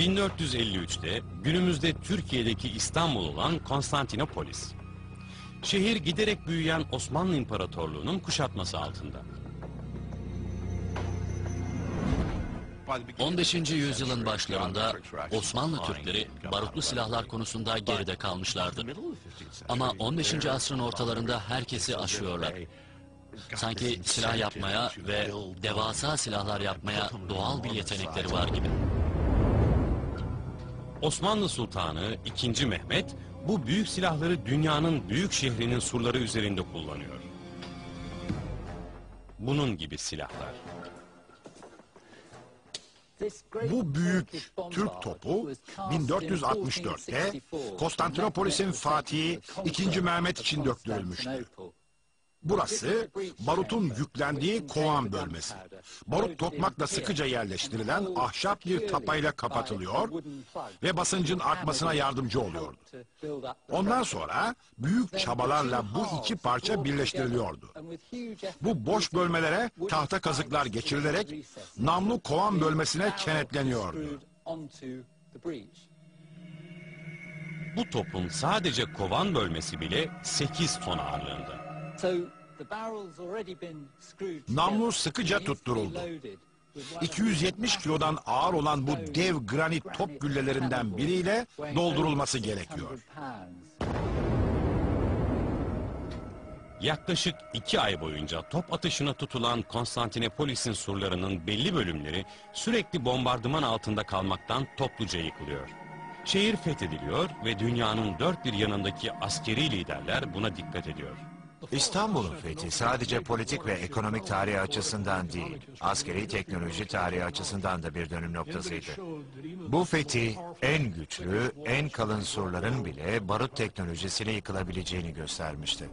1453'te günümüzde Türkiye'deki İstanbul olan Konstantinopolis. Şehir giderek büyüyen Osmanlı İmparatorluğu'nun kuşatması altında. 15. yüzyılın başlarında Osmanlı Türkleri barutlu silahlar konusunda geride kalmışlardı. Ama 15. asrın ortalarında herkesi aşıyorlar. Sanki silah yapmaya ve devasa silahlar yapmaya doğal bir yetenekleri var gibi. Osmanlı Sultanı 2. Mehmet bu büyük silahları dünyanın büyük şehrinin surları üzerinde kullanıyor. Bunun gibi silahlar. Bu büyük Türk topu 1464'te Konstantinopolis'in Fatihi 2. Mehmet için döktürülmüştü. Burası barutun yüklendiği kovan bölmesi. Barut tokmakla sıkıca yerleştirilen ahşap bir tapayla kapatılıyor ve basıncın artmasına yardımcı oluyordu. Ondan sonra büyük çabalarla bu iki parça birleştiriliyordu. Bu boş bölmelere tahta kazıklar geçirilerek namlu kovan bölmesine kenetleniyordu. Bu topun sadece kovan bölmesi bile 8 ton ağırlığında. Namlu sıkıca tutturuldu. 270 kilodan ağır olan bu dev granit top güllelerinden biriyle doldurulması gerekiyor. Yaklaşık iki ay boyunca top atışına tutulan Konstantinopolis'in surlarının belli bölümleri sürekli bombardıman altında kalmaktan topluca yıkılıyor. Şehir fethediliyor ve dünyanın dört bir yanındaki askeri liderler buna dikkat ediyor. İstanbul'un fethi sadece politik ve ekonomik tarihi açısından değil, askeri teknoloji tarihi açısından da bir dönüm noktasıydı. Bu fethi en güçlü, en kalın surların bile barut teknolojisiyle yıkılabileceğini göstermişti.